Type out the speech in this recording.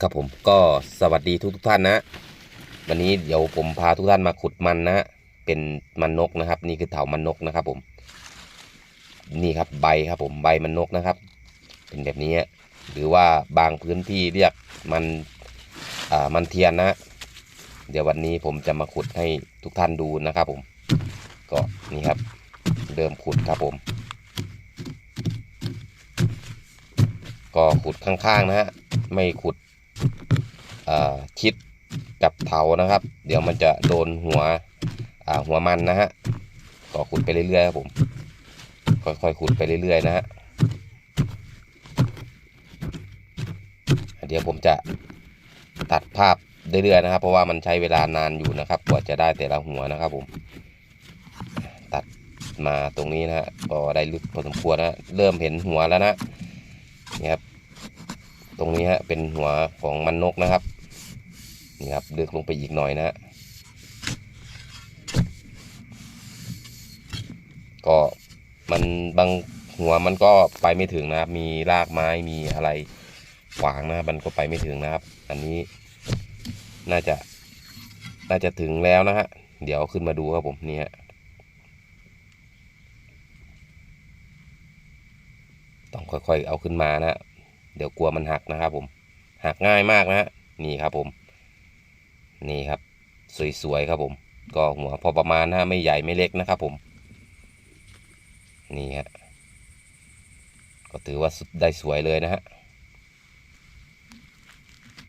ครับผมก็สวัสดีทุกทุกท่านนะ วันนี้เดี๋ยวผมพาทุกท่านมาขุดมันนะเป็นมันนกนะครับ นี่คือเถามันนกนะครับผม นี่ครับใบครับผมใบมันนกนะครับ เป็นแบบนี้หรือว่าบางพื้นที่เรียกมันอ่ามันเทียนนะ เดี๋ยววันนี้ผมจะมาขุดให้ทุกท่านดูนะครับผม ก็นี่ครับเริ่มขุดครับผม ก็ขุดข้างๆนะฮะไม่ขุด ชิดกับเถานะครับ เดี๋ยวมันจะโดนหัวหัวมันนะฮะก็ขุดไปเรื่อยๆครับผมค่อยๆขุดไปเรื่อยๆนะฮะเดี๋ยวผมจะตัดภาพเรื่อยๆนะครับ เพราะว่ามันใช้เวลานานอยู่นะครับ กว่าจะได้แต่ละหัวนะครับผม ตัดมาตรงนี้นะฮะก็ได้ลึกพอสมควรนะฮะเริ่มเห็นหัวแล้วนะนี่ครับ ตรงนี้ฮะเป็นหัวของมันนกนะครับนี่ครับลึกลงไปอีกหน่อยนะฮะก็มันบางหัวมันก็ไปไม่ถึงนะครับ มีรากไม้มีอะไรขวางนะครับมันก็ไปไม่ถึงนะครับ อันนี้น่าจะน่าจะถึงแล้วนะฮะเดี๋ยวขึ้นมาดูครับผมนี่ฮะต้องค่อยๆเอาขึ้นมานะฮะ เดี๋ยวกลัวมันหักนะครับผม หักง่ายมากนะฮะนี่ครับผม นี่ครับ สวยๆครับผม ก็หัวพอประมาณนะฮะไม่ใหญ่ไม่เล็กนะครับผม นี่ฮะก็ถือว่าได้สวยเลยนะฮะ